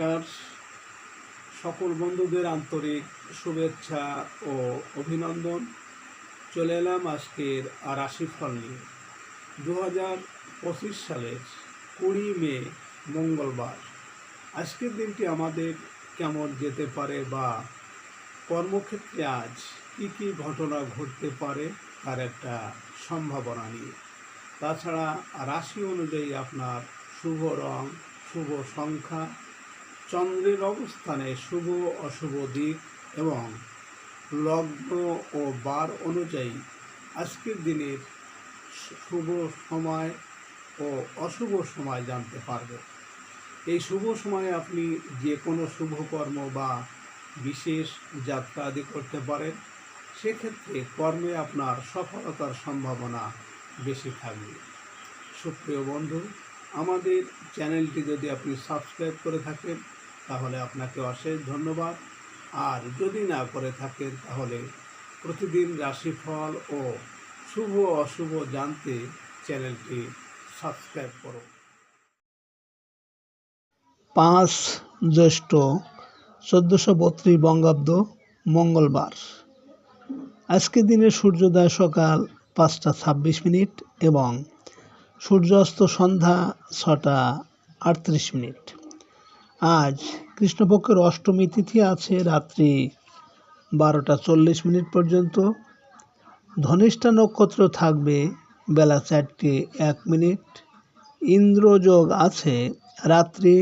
নমস্কার। সকল বন্ধুদের আন্তরিক শুভেচ্ছা ও অভিনন্দন। চলে এলাম আজকের রাশিফল নিয়ে। দু হাজার পঁচিশ সালের কুড়ি মে, মঙ্গলবার। আজকের দিনটি আমাদের কেমন যেতে পারে বা কর্মক্ষেত্রে আজ কী কী ঘটনা ঘটতে পারে তার একটা সম্ভাবনা নিয়ে। তাছাড়া রাশি অনুযায়ী আপনার শুভ রং, শুভ সংখ্যা চন্দ্রের অবস্থানে শুভ অশুভ দিক এবং লগ্ন ও বার অনুযায়ী আজকের দিনের শুভ সময় ও অশুভ সময় জানতে পারবে। এই শুভ সময়ে আপনি যে কোনো শুভ কর্ম বা বিশেষ যাত্রা আদি করতে পারেন, সেক্ষেত্রে কর্মে আপনার সফলতার সম্ভাবনা বেশি থাকবে। সুপ্রিয় বন্ধু, আমাদের চ্যানেলটি যদি আপনি সাবস্ক্রাইব করে থাকেন তাহলে আপনাকে অশেষ ধন্যবাদ। আর যদি না করে থাকেন, তাহলে প্রতিদিন রাশিফল ও শুভ অশুভ জানতে চ্যানেলটি সাবস্ক্রাইব করুন। পাঁচ জ্যৈষ্ঠ চোদ্দোশো বত্রিশ বঙ্গাব্দ মঙ্গলবার। আজকের দিনে সূর্যোদয় সকাল পাঁচটা ছাব্বিশ মিনিট এবং সূর্যাস্ত সন্ধ্যা ছটা আটত্রিশ মিনিট। আজ কৃষ্ণপক্ষের অষ্টমী তিথি আছে রাত্রি বারোটা চল্লিশ মিনিট পর্যন্ত। ধনিষ্ঠা নক্ষত্র থাকবে বেলা চারটে এক মিনিট। ইন্দ্রযোগ আছে রাত্রি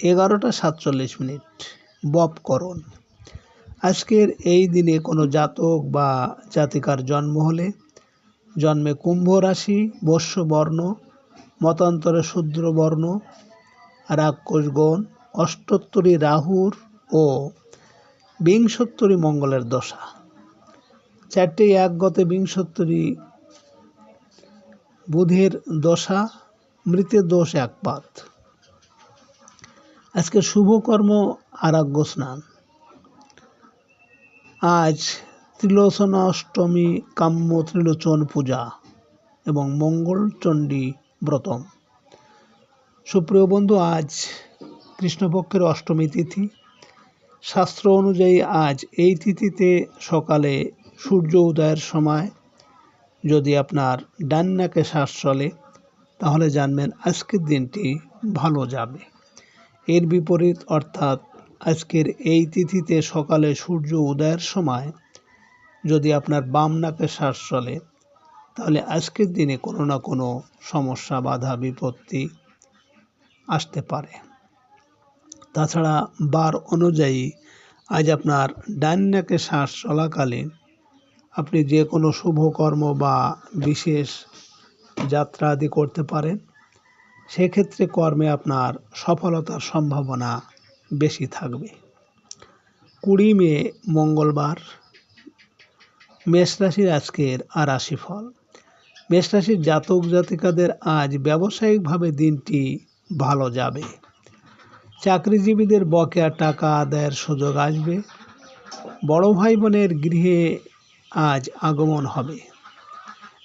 এগারোটা সাতচল্লিশ মিনিট। বপকরণ আজকের এই দিনে কোনো জাতক বা জাতিকার জন্ম হলে জন্মে কুম্ভ রাশি বর্ণ, মতান্তরে শূদ্র বর্ণ রাক্ষসগণ অষ্টোত্তরী রাহুর ও বিংশোত্তরী মঙ্গলের দশা। চারটে এক গতে বিংশোত্তরী বুধের দশা, মৃতের দোষ একপাত আজকে শুভকর্ম আরাগ্য স্নান। আজ ত্রিলোচনা অষ্টমী, কাম্য ত্রিলোচন পূজা এবং মঙ্গল চণ্ডী ব্রতম। সুপ্রিয় বন্ধু, আজ কৃষ্ণপক্ষের অষ্টমী তিথি। শাস্ত্র অনুযায়ী আজ এই তিথিতে সকালে সূর্য উদয়ের সময় যদি আপনার ডান নাকে শ্বাস চলে, তাহলে জানবেন আজকের দিনটি ভালো যাবে। এর বিপরীত অর্থাৎ আজকের এই তিথিতে সকালে সূর্য উদয়ের সময় যদি আপনার বাম নাকে শ্বাস চলে, তাহলে আজকের দিনে কোনো না কোনো সমস্যা, বাধা, বিপত্তি আসতে পারে। তাছাড়া বার অনুযায়ী আজ আপনার ডান নাকে শ্বাস চলাকালীন আপনি যে কোনো শুভকর্ম বা বিশেষ যাত্রা আদি করতে পারেন। সেক্ষেত্রে কর্মে আপনার সফলতার সম্ভাবনা বেশি থাকবে। কুড়ি মে, মঙ্গলবার। মেষ রাশির আজকের আর রাশিফল। মেষ রাশির জাতক জাতিকাদের আজ ব্যবসায়িকভাবে দিনটি ভালো যাবে। চাকরিজীবীদের বকেয়া টাকা আদায়ের সুযোগ আসবে। বড় ভাই বোনের গৃহে আজ আগমন হবে।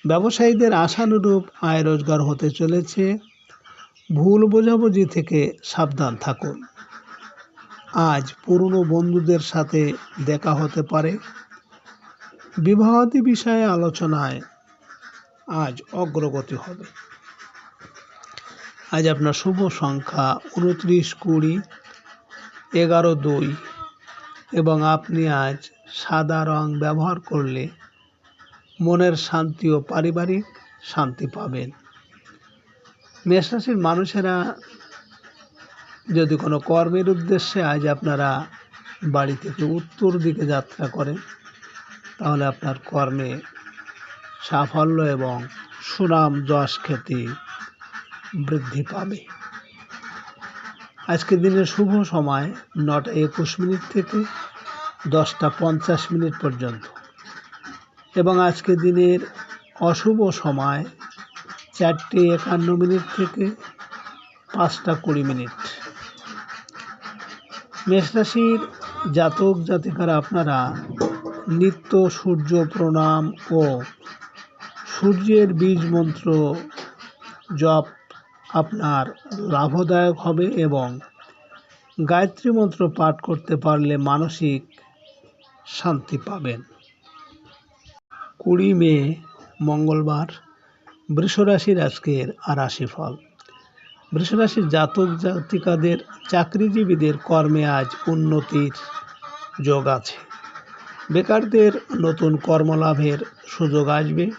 ব্যবসায়ীদের আশানুরূপ আয় রোজগার হতে চলেছে। ভুল বোঝাবুঝি থেকে সাবধান থাকুন। আজ পুরনো বন্ধুদের সাথে দেখা হতে পারে। বিবাহাদি বিষয়ে আলোচনায় আজ অগ্রগতি হবে। আজ আপনার শুভ সংখ্যা উনত্রিশ কুড়ি, এগারো দুই এবং আপনি আজ সাদা রং ব্যবহার করলে মনের শান্তি ও পারিবারিক শান্তি পাবেন। মেষরাশির মানুষেরা যদি কোনো কর্মের উদ্দেশ্যে আজ আপনারা বাড়ি থেকে উত্তর দিকে যাত্রা করেন, তাহলে আপনার কর্মে সাফল্য এবং সুনাম যশ খ্যাতি বৃদ্ধি পাবে। আজকের দিনের শুভ সময় নটা একুশ মিনিট থেকে দশটা পঞ্চাশ মিনিট পর্যন্ত। এবং আজকের দিনের অশুভ সময় চারটে একান্ন মিনিট থেকে পাঁচটা কুড়ি মিনিট। মেষরাশির জাতক জাতিকারা আপনারা নিত্য সূর্য প্রণাম ও সূর্যের বীজ মন্ত্র জপ আপনার লাভদায়ক হবে এবং গায়ত্রী মন্ত্র পাঠ করতে পারলে মানসিক শান্তি পাবেন। কুড়ি মে, মঙ্গলবার, বৃষরাশির আজকের আর রাশিফল। বৃষরাশির জাতক জাতিকাদের চাকরিজীবীদের কর্মে আজ উন্নতির যোগ আছে। বেকারদের নতুন কর্মলাভের সুযোগ আসবে।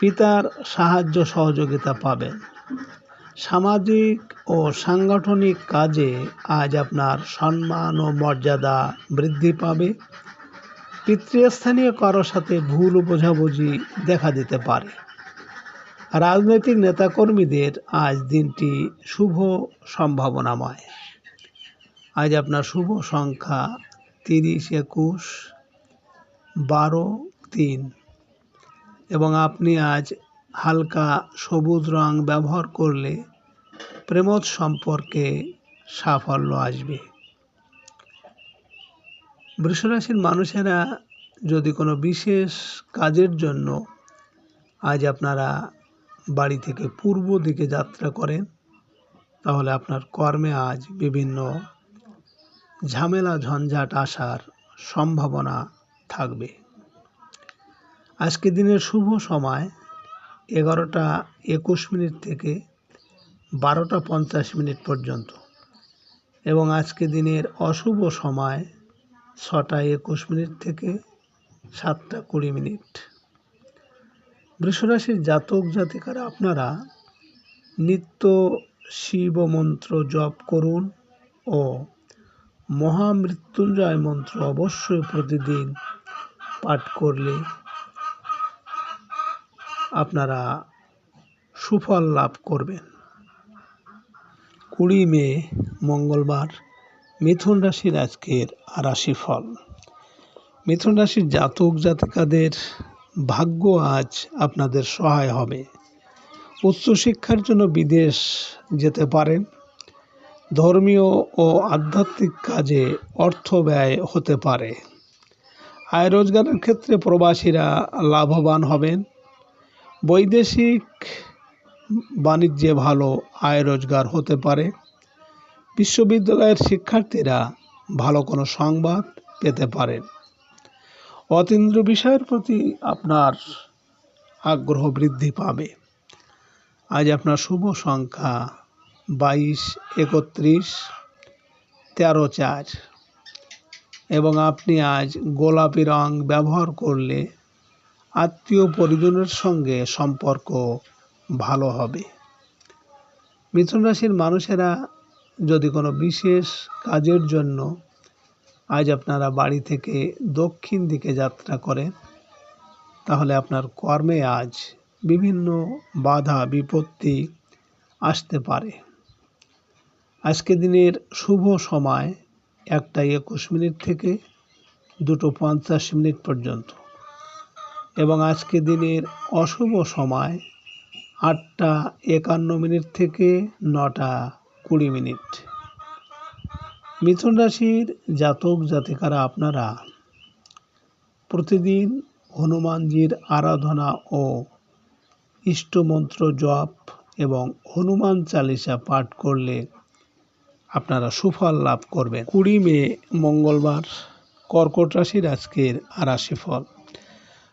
পিতার সাহায্য সহযোগিতা পাবেন। সামাজিক ও সাংগঠনিক কাজে আজ আপনার সম্মান ও মর্যাদা বৃদ্ধি পাবে। পিতৃস্থানীয় কারোর সাথে ভুল বোঝাবুঝি দেখা দিতে পারে। রাজনৈতিক নেতাকর্মীদের আজ দিনটি শুভ সম্ভাবনাময়। আজ আপনার শুভ সংখ্যা তিরিশ, একুশ, বারো, তিন। এবং আপনি আজ হালকা সবুজ রং ব্যবহার করলে প্রেমজ সম্পর্কে সাফল্য আসবে। বৃষরাশির মানুষেরা যদি কোনো বিশেষ কাজের জন্য আজ আপনারা বাড়ি থেকে পূর্ব দিকে যাত্রা করেন, তাহলে আপনার কর্মে আজ বিভিন্ন ঝামেলা, ঝঞ্ঝাট আসার সম্ভাবনা থাকবে। আজকে দিনের শুভ সময় এগারোটা একুশ মিনিট থেকে বারোটা পঞ্চাশ মিনিট পর্যন্ত। এবং আজকে দিনের অশুভ সময় ছটা একুশ মিনিট থেকে সাতটা কুড়ি মিনিট। বৃষরাশির জাতক জাতিকারা, আপনারা নিত্য শিব মন্ত্র জপ করুন ও মহামৃত্যুঞ্জয় মন্ত্র অবশ্যই প্রতিদিন পাঠ করলে আপনারা সুফল লাভ করবেন। কুড়ি মে, মঙ্গলবার, মিথুন রাশির আজকের রাশিফল। মিথুন রাশির জাতক জাতিকাদের ভাগ্য আজ আপনাদের সহায় হবে। উচ্চশিক্ষার জন্য বিদেশ যেতে পারেন। ধর্মীয় ও আধ্যাত্মিক কাজে অর্থ ব্যয় হতে পারে। আয় রোজগারের ক্ষেত্রে প্রবাসীরা লাভবান হবেন। বৈদেশিক বাণিজ্যে ভালো আয় রোজগার হতে পারে। বিশ্ববিদ্যালয়ের শিক্ষার্থীরা ভালো কোনো সংবাদ পেতে পারেন। অতীন্দ্র বিষয়ের প্রতি আপনার আগ্রহ বৃদ্ধি পাবে। আজ আপনার শুভ সংখ্যা বাইশ, একত্রিশ, তেরো, চার। এবং আপনি আজ গোলাপি রং ব্যবহার করলে আত্মীয় পরিজনের সঙ্গে সম্পর্ক ভালো হবে। মিথুন রাশির মানুষেরা যদি কোনো বিশেষ কাজের জন্য আজ আপনারা বাড়ি থেকে দক্ষিণ দিকে যাত্রা করেন, তাহলে আপনার কর্মে আজ বিভিন্ন বাধা, বিপত্তি আসতে পারে। আজকে দিনের শুভ সময় একটা একুশ মিনিট থেকে দুটো পঞ্চাশ মিনিট পর্যন্ত। এবং আজকে দিনের অশুভ সময় আটটা একান্ন মিনিট থেকে নটা কুড়ি মিনিট। মিথুন রাশির জাতক জাতিকারা আপনারা, প্রতিদিন হনুমানজির আরাধনা ও ইষ্টমন্ত্র জপ এবং হনুমান চালিসা পাঠ করলে আপনারা সুফল লাভ করবেন। কুড়ি মে, মঙ্গলবার, কর্কট রাশির আজকের রাশিফল।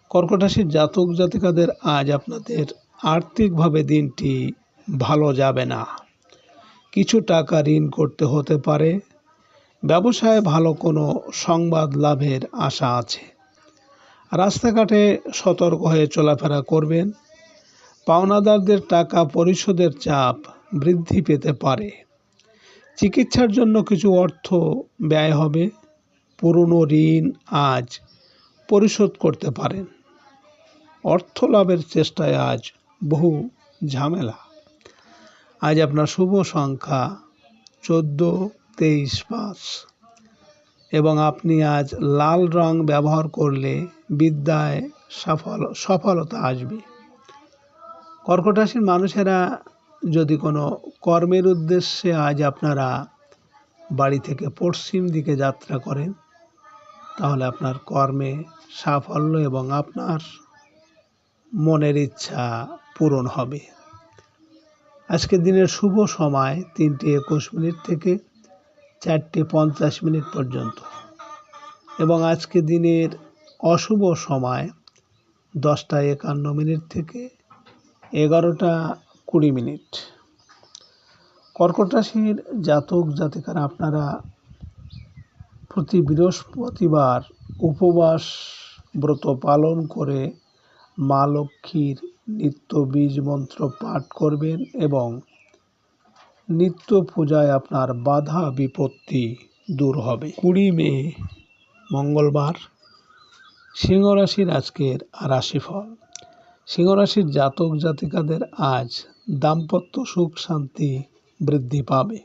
কর্কট রাশির জাতক জাতিকাদের আজ আপনাদের আর্থিকভাবে দিনটি ভালো যাবে না। কিছু টাকা ঋণ করতে হতে পারে। ব্যবসায় ভালো কোনো সংবাদ লাভের আশা আছে। রাস্তাঘাটে সতর্ক হয়ে চলাফেরা করবেন। পাওনাদারদের টাকা পরিশোধের চাপ বৃদ্ধি পেতে পারে। চিকিৎসার জন্য কিছু অর্থ ব্যয় হবে। পুরনো ঋণ আজ পরিশোধ করতে পারেন। অর্থ লাভের চেষ্টায় আজ বহু ঝামেলা। আজ আপনার শুভ সংখ্যা চোদ্দ, তেইশ, পাঁচ। এবং আপনি আজ লাল রং ব্যবহার করলে বিদ্যায় সফল, সফলতা আসবে। কর্কট রাশির মানুষেরা যদি কোনো কর্মের উদ্দেশ্যে আজ আপনারা বাড়ি থেকে পশ্চিম দিকে যাত্রা করেন, তাহলে আপনার কর্মে সাফল্য এবং আপনার মনের ইচ্ছা পূরণ হবে। আজকের দিনের শুভ সময় তিনটে একুশ মিনিট থেকে চারটে পঞ্চাশ মিনিট পর্যন্ত এবং আজকে দিনের অশুভ সময় দশটা একান্ন মিনিট থেকে এগারোটা কুড়ি মিনিট। কর্কট রাশির জাতক জাতিকারা, আপনারা প্রতি বৃহস্পতিবার উপবাস ব্রত পালন করে মা লক্ষ্মীর নিত্য বীজ মন্ত্র পাঠ করবেন এবং নিত্য পূজায় আপনার বাধা বিপত্তি দূর হবে। কুড়ি মে, মঙ্গলবার সিংহ রাশির আজকের রাশিফল। সিংহ রাশির জাতক জাতিকাদের আজ দাম্পত্য সুখ শান্তি বৃদ্ধি পাবে।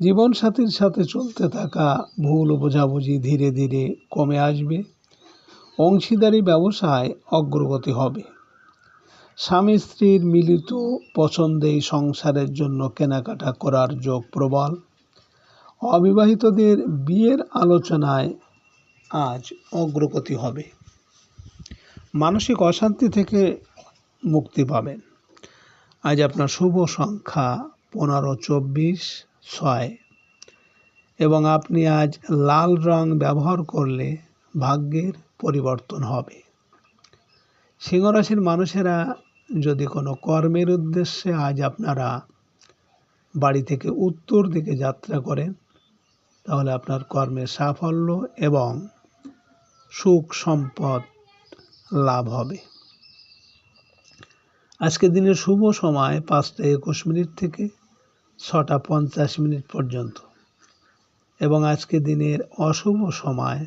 জীবনসাথীর সাথে চলতে থাকা ভুল বোঝাবুঝি ধীরে ধীরে কমে আসবে। অংশীদারি ব্যবসায় অগ্রগতি হবে। স্বামী স্ত্রীর মিলিত পছন্দেই সংসারের জন্য কেনাকাটা করার যোগ প্রবল। অবিবাহিতদের বিয়ের আলোচনায় আজ অগ্রগতি হবে। মানসিক অশান্তি থেকে মুক্তি পাবেন। আজ আপনার শুভ সংখ্যা পনেরো, চব্বিশ, ছয়। এবং আপনি আজ লাল রং ব্যবহার করলে ভাগ্যের পরিবর্তন হবে। সিংহরাশির মানুষেরা যদি কোনো কর্মের উদ্দেশ্যে আজ আপনারা বাড়ি থেকে উত্তর দিকে যাত্রা করেন, তাহলে আপনার কর্মের সাফল্য এবং সুখ সম্পদ লাভ হবে। আজকে দিনের শুভ সময় পাঁচটা একুশ মিনিট থেকে ছটা পঞ্চাশ মিনিট পর্যন্ত এবং আজকে দিনের অশুভ সময়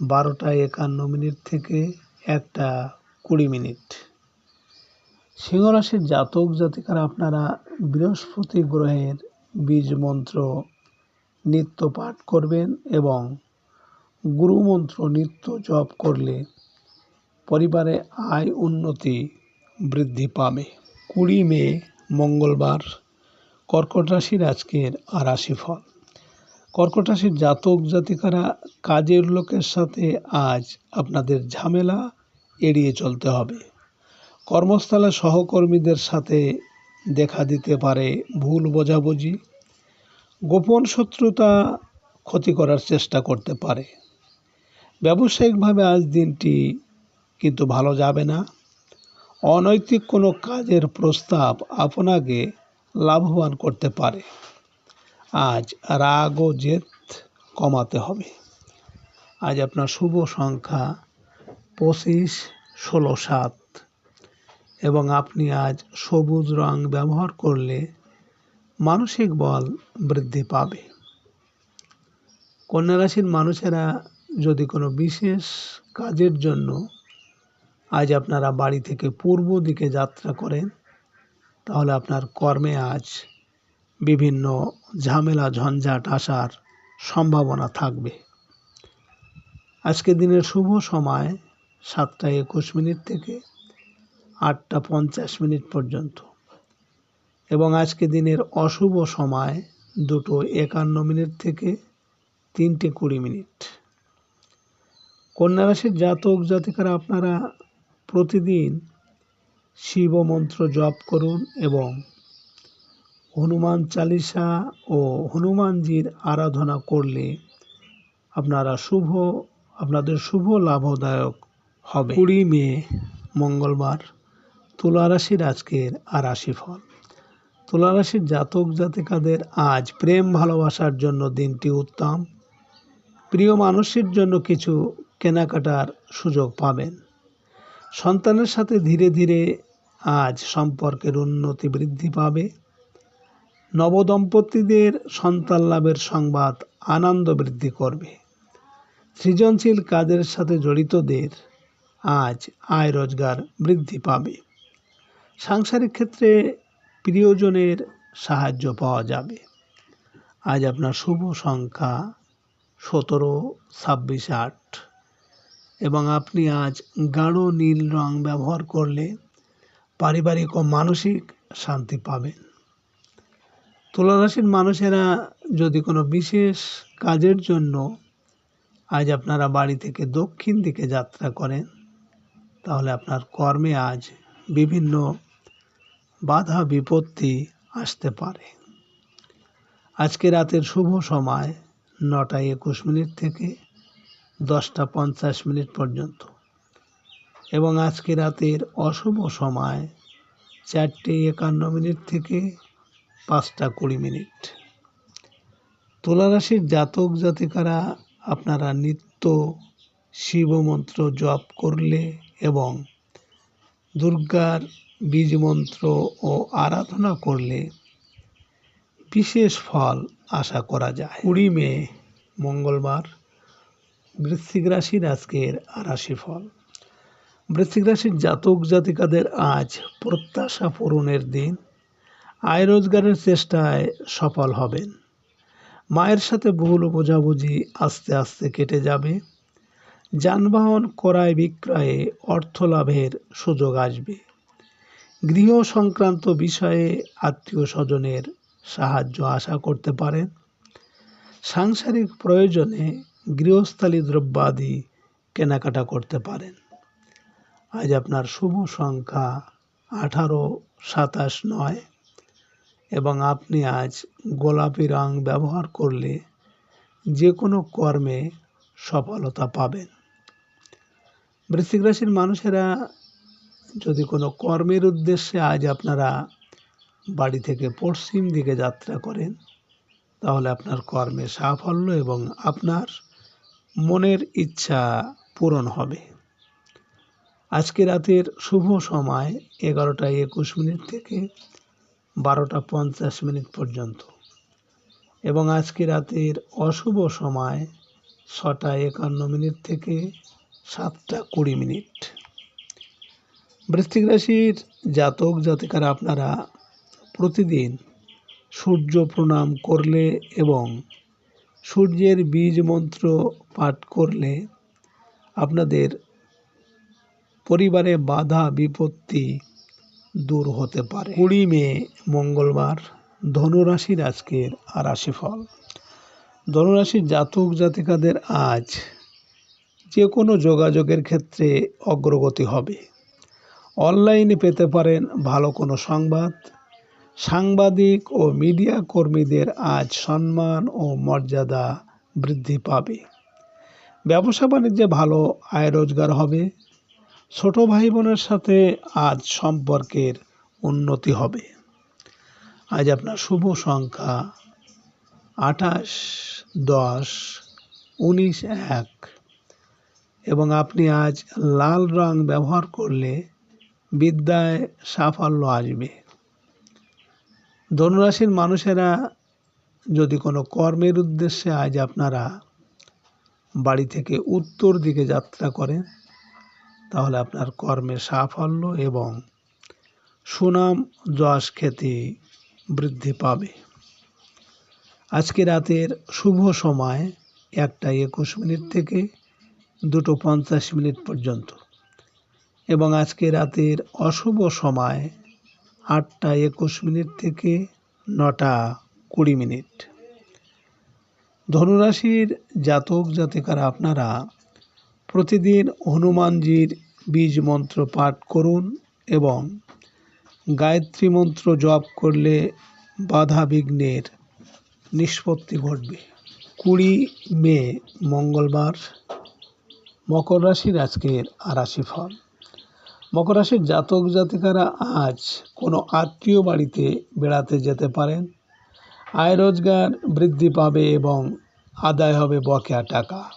বারোটা একান্ন মিনিট থেকে একটা কুড়ি মিনিট। সিংহরাশির জাতক জাতিকারা আপনারা বৃহস্পতি গ্রহের বীজ মন্ত্র নিত্য পাঠ করবেন এবং গুরুমন্ত্র নিত্য জপ করলে পরিবারে আয় উন্নতি বৃদ্ধি পাবে। কুড়ি মে, মঙ্গলবার, কর্কট রাশির আজকের রাশিফল। কর্কট রাশির জাতক জাতিকারা কাজের লোকের সাথে আজ আপনাদের ঝামেলা এড়িয়ে চলতে হবে। কর্মস্থলে সহকর্মীদের সাথে দেখা দিতে পারে ভুল বোঝাবুঝি। গোপন শত্রুতা ক্ষতি করার চেষ্টা করতে পারে। ব্যবসায়িকভাবে আজ দিনটি কিন্তু ভালো যাবে না। অনৈতিক কোনো কাজের প্রস্তাব আপনাকে লাভবান করতে পারে। আজ রাগ ও জেদ কমাতে হবে। আজ আপনার শুভ সংখ্যা পঁচিশ, ষোলো, সাত। এবং আপনি আজ সবুজ রং ব্যবহার করলে মানসিক বল বৃদ্ধি পাবে। কন্যা রাশির মানুষেরা যদি কোনো বিশেষ কাজের জন্য আজ আপনারা বাড়ি থেকে পূর্ব দিকে যাত্রা করেন, তাহলে আপনার কর্মে আজ বিভিন্ন ঝামেলা, ঝঞ্ঝাট আসার সম্ভাবনা থাকবে। আজকে দিনের শুভ সময় সাতটা একুশ মিনিট থেকে আটটা পঞ্চাশ মিনিট পর্যন্ত। এবং আজকে দিনের অশুভ সময় দুটো একান্ন মিনিট থেকে তিনটে কুড়ি মিনিট। কন্যা রাশির জাতক জাতিকারা আপনারা প্রতিদিন শিব মন্ত্র জপ করুন এবং হনুমান চালিসা ও হনুমানজির আরাধনা করলে আপনারা শুভ, আপনাদের শুভ লাভদায়ক হবে। কুড়ি মে মঙ্গলবার। তুলা রাশির আজকের আর রাশিফল। তুলা রাশির জাতক জাতিকাদের আজ প্রেম ভালোবাসার জন্য দিনটি উত্তম। প্রিয় মানুষের জন্য কিছু কেনাকাটার সুযোগ পাবেন। সন্তানের সাথে ধীরে ধীরে আজ সম্পর্কের উন্নতি বৃদ্ধি পাবে। নবদম্পতিদের সন্তান লাভের সংবাদ আনন্দ বৃদ্ধি করবে। সৃজনশীল কাজের সাথে জড়িতদের আজ আয় রোজগার বৃদ্ধি পাবে। সাংসারিক ক্ষেত্রে প্রিয়জনের সাহায্য পাওয়া যাবে। আজ আপনার শুভ সংখ্যা সতেরো, ছাব্বিশ, আট। এবং আপনি আজ গাঢ় নীল রং ব্যবহার করলে পারিবারিক ও মানসিক শান্তি পাবেন। তুলারাশির মানুষেরা যদি কোনো বিশেষ কাজের জন্য আজ আপনারা বাড়ি থেকে দক্ষিণ দিকে যাত্রা করেন, তাহলে আপনার কর্মে আজ বিভিন্ন বাধা বিপত্তি আসতে পারে। আজকে রাতের শুভ সময় নটা একুশ মিনিট থেকে দশটা পঞ্চাশ মিনিট পর্যন্ত। এবং আজকে রাতের অশুভ সময় চারটে একান্ন মিনিট থেকে পাঁচটা কুড়ি মিনিট। তুলা রাশির জাতক জাতিকারা, আপনারা নিত্য শিব মন্ত্র জপ করলে এবং দুর্গার বীজ মন্ত্র ও আরাধনা করলে বিশেষ ফল আশা করা যায়। কুড়ি মে, মঙ্গলবার, বৃশ্চিক রাশির আজকের রাশি ফল বৃশ্চিক রাশির জাতক জাতিকাদের আজ প্রত্যাশা পূরণের দিন। আয় রোজগারের চেষ্টায় সফল হবেন। মায়ের সাথে ভুল বোঝাবুঝি আস্তে আস্তে কেটে যাবে। যানবাহন ক্রয় বিক্রয়ে অর্থ লাভের সুযোগ আসবে। গৃহ সংক্রান্ত বিষয়ে আত্মীয় স্বজনের সাহায্য আশা করতে পারেন। সাংসারিক প্রয়োজনে গৃহস্থালী দ্রব্যাদি কেনাকাটা করতে পারেন। আজ আপনার শুভ সংখ্যা আঠারো, সাতাশ, নয় এবং আপনি আজ গোলাপি রং ব্যবহার করলে যে কোনো কর্মে সফলতা পাবেন। বৃশ্চিক রাশির মানুষেরা যদি কোনো কর্মের উদ্দেশ্যে আজ আপনারা বাড়ি থেকে পশ্চিম দিকে যাত্রা করেন, তাহলে আপনার কর্মে সাফল্য এবং আপনার মনের ইচ্ছা পূরণ হবে। আজকে রাতের শুভ সময় এগারোটা একুশ মিনিট থেকে বারোটা পঞ্চাশ মিনিট পর্যন্ত এবং আজকে রাতের অশুভ সময় ছটা একান্ন মিনিট থেকে সাতটা কুড়ি মিনিট। বৃশ্চিক রাশির জাতক জাতিকারা আপনারা প্রতিদিন সূর্য প্রণাম করলে এবং সূর্যের বীজ মন্ত্র পাঠ করলে আপনাদের পরিবারে বাধা বিপত্তি দূর হতে পারে। কুড়ি মে, মঙ্গলবার, ধনুরাশির আজকের রাশিফল। ধনুরাশির জাতক জাতিকাদের আজ যে কোনো যোগাযোগের ক্ষেত্রে অগ্রগতি হবে। অনলাইনে পেতে পারেন ভালো কোনো সংবাদ। সাংবাদিক ও মিডিয়া কর্মীদের আজ সম্মান ও মর্যাদা বৃদ্ধি পাবে। ব্যবসা বাণিজ্যে ভালো আয় রোজগার হবে। ছোট ভাই বোনের সাথে আজ সম্পর্কের উন্নতি হবে। আজ আপনার শুভ সংখ্যা আঠাশ, দশ, উনিশ, এক। এবং আপনি আজ লাল রং ব্যবহার করলে বিদ্যায় সাফল্য আসবে। ধনুরাশির মানুষেরা যদি কোনো কর্মের উদ্দেশ্যে আজ আপনারা বাড়ি থেকে উত্তর দিকে যাত্রা করেন, তাহলে আপনার কর্মে সাফল্য এবং সুনাম যশ খ্যাতি বৃদ্ধি পাবে। আজকে রাতের শুভ সময় একটা একুশ মিনিট থেকে দুটো পঞ্চাশ মিনিট পর্যন্ত। এবং আজকে রাতের অশুভ সময় আটটা একুশ মিনিট থেকে নটা কুড়ি মিনিট। ধনুরাশির জাতক জাতিকারা আপনারা প্রতিদিন হনুমানজির বীজ মন্ত্র পাঠ করুন এবং গায়ত্রী মন্ত্র জপ করলে বাধা বিঘ্নের নিষ্পত্তি ঘটবে। কুড়ি মে মঙ্গলবার, মকর রাশির আজকের রাশি ফল। মকর রাশির জাতক জাতিকারা আজ কোনো আত্মীয় বাড়িতে বেড়াতে যেতে পারেন। আয় রোজগার বৃদ্ধি পাবে এবং আদায় হবে বকেয়া টাকা।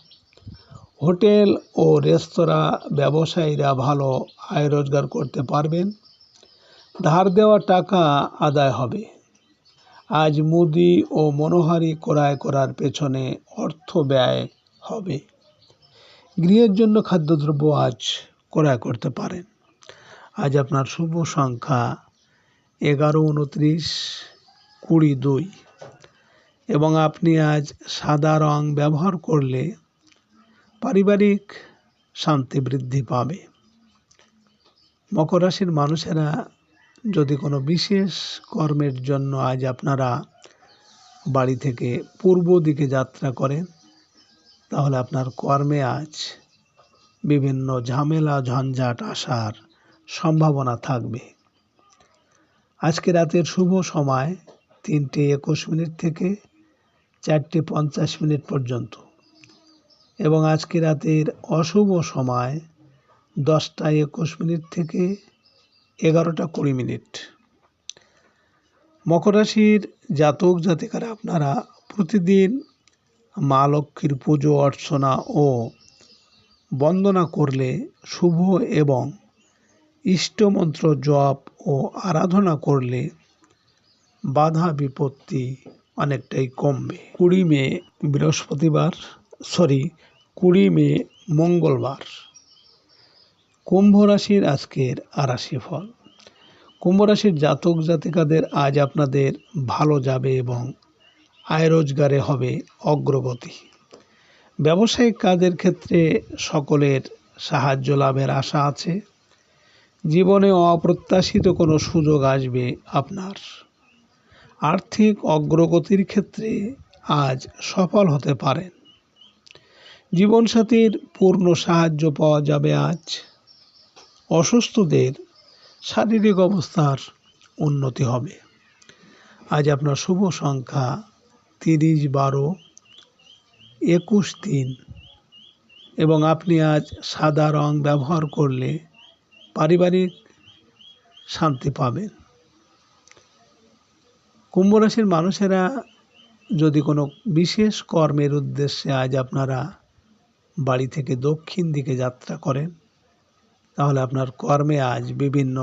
হোটেল ও রেস্তোরাঁ ব্যবসায়ীরা ভালো আয় রোজগার করতে পারবেন। ধার দেওয়া টাকা আদায় হবে। আজ মুদি ও মনোহারি ক্রয় করার পেছনে অর্থ ব্যয় হবে। গৃহের জন্য খাদ্যদ্রব্য আজ ক্রয় করতে পারেন। আজ আপনার শুভ সংখ্যা এগারো, উনত্রিশ, কুড়ি, দুই। এবং আপনি আজ সাদা রং ব্যবহার করলে পারিবারিক শান্তি বৃদ্ধি পাবে। মকর রাশির মানুষেরা যদি কোনো বিশেষ কর্মের জন্য আজ আপনারা বাড়ি থেকে পূর্ব দিকে যাত্রা করেন, তাহলে আপনার কর্মে আজ বিভিন্ন ঝামেলা, ঝঞ্ঝাট আসার সম্ভাবনা থাকবে। আজকে রাতের শুভ সময় তিনটে একুশ মিনিট থেকে চারটে পঞ্চাশ মিনিট পর্যন্ত এবং আজকে রাতের অশুভ সময় দশটা একুশ মিনিট থেকে এগারোটা কুড়ি মিনিট। মকর রাশির জাতক জাতিকারা আপনারা প্রতিদিন মা লক্ষ্মীর পুজো, অর্চনা ও বন্দনা করলে শুভ এবং ইষ্টমন্ত্র জপ ও আরাধনা করলে বাধা বিপত্তি অনেকটাই কমবে। কুড়ি মে বৃহস্পতিবার, সরি, কুড়ি মে মঙ্গলবার। কুম্ভ রাশির আজকের আরাশি ফল কুম্ভ রাশির জাতক জাতিকাদের আজ আপনাদের ভালো যাবে এবং আয় রোজগারে হবে অগ্রগতি। ব্যবসায়িক কাজের ক্ষেত্রে সকলের সাহায্য লাভের আশা আছে। জীবনে অপ্রত্যাশিত কোনো সুযোগ আসবে আপনার। আর্থিক অগ্রগতির ক্ষেত্রে আজ সফল হতে পারেন। জীবনসাথীর পূর্ণ সাহায্য পাওয়া যাবে আজ। অসুস্থদের শারীরিক অবস্থার উন্নতি হবে। আজ আপনার শুভ সংখ্যা তিরিশ বারো একুশ তিন এবং আপনি আজ সাদা রং ব্যবহার করলে পারিবারিক শান্তি পাবেন কুম্ভ রাশির মানুষেরা যদি কোনো বিশেষ কর্মের উদ্দেশ্যে আজ আপনারা বাড়ি থেকে দক্ষিণ দিকে যাত্রা করেন, তাহলে আপনার কর্মে আজ বিভিন্ন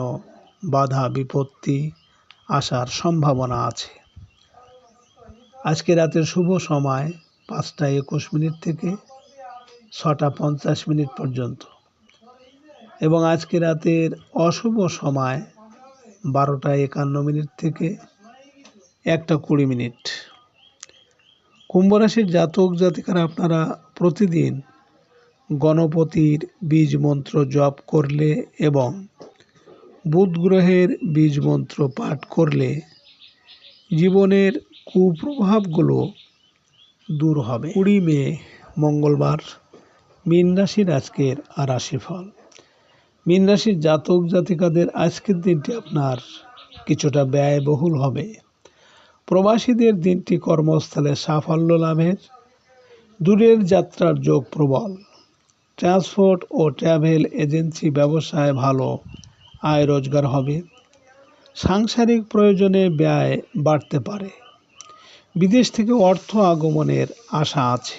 বাধা, বিপত্তি আসার সম্ভাবনা আছে। আজকে রাতের শুভ সময় পাঁচটা একুশ মিনিট থেকে ছটা পঞ্চাশ মিনিট পর্যন্ত। এবং আজকে রাতের অশুভ সময় বারোটা একান্ন মিনিট থেকে একটা কুড়ি মিনিট। কুম্ভ রাশির জাতক জাতিকারা আপনারা প্রতিদিন গণপতির বীজ মন্ত্র জপ করলে এবং বুধ গ্রহের বীজ মন্ত্র পাঠ করলে জীবনের কুপ্রভাবগুলো দূর হবে। কুড়ি মে মঙ্গলবার মীন রাশির আজকের রাশিফল। মীন রাশির জাতক জাতিকাদের আজকের দিনটি আপনার কিছুটা ব্যয়বহুল হবে। প্রবাসীদের দিনটি কর্মস্থলে সাফল্য লাভের, দূরের যাত্রার যোগ প্রবল। ট্রান্সপোর্ট ও ট্রাভেল এজেন্সি ব্যবসায় ভালো আয় রোজগার হবে। সাংসারিক প্রয়োজনে ব্যয় বাড়তে পারে। বিদেশ থেকে অর্থ আগমনের আশা আছে।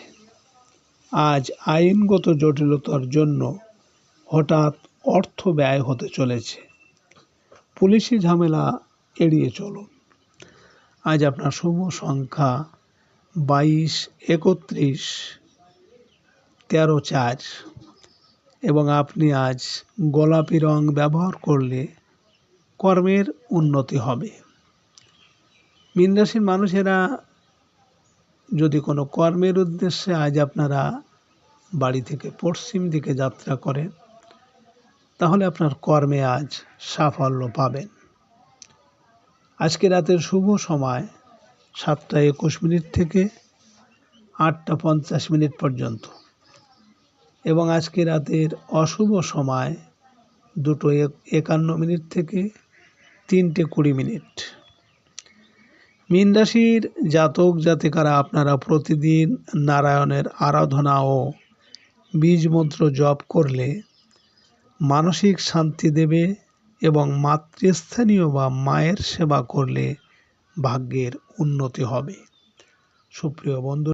আজ আইনগত জটিলতার জন্য হঠাৎ অর্থ ব্যয় হতে চলেছে। পুলিশি ঝামেলা এড়িয়ে চলুন। আজ আপনার শুভ সংখ্যা বাইশ, একত্রিশ, তেরো, চার এবং আপনি আজ গোলাপি রং ব্যবহার করলে কর্মের উন্নতি হবে। রাশির মানুষেরা যদি কোনো কর্মের উদ্দেশ্যে আজ আপনারা বাড়ি থেকে পশ্চিম দিকে যাত্রা করেন তাহলে আপনার কর্মে আজ সাফল্য পাবেন। আজকে রাতের শুভ সময় সাতটা একুশ মিনিট থেকে আটটা পঞ্চাশ মিনিট পর্যন্ত। এবং আজকে রাতের অশুভ সময় দুটো একান্ন মিনিট থেকে তিনটে কুড়ি মিনিট। মীন রাশির জাতক জাতিকারা আপনারা প্রতিদিন নারায়ণের আরাধনা ও বীজ মন্ত্র জপ করলে মানসিক শান্তি দেবে এবং মাতৃস্থানীয় বা মায়ের সেবা করলে ভাগ্যের উন্নতি হবে। সুপ্রিয় বন্ধু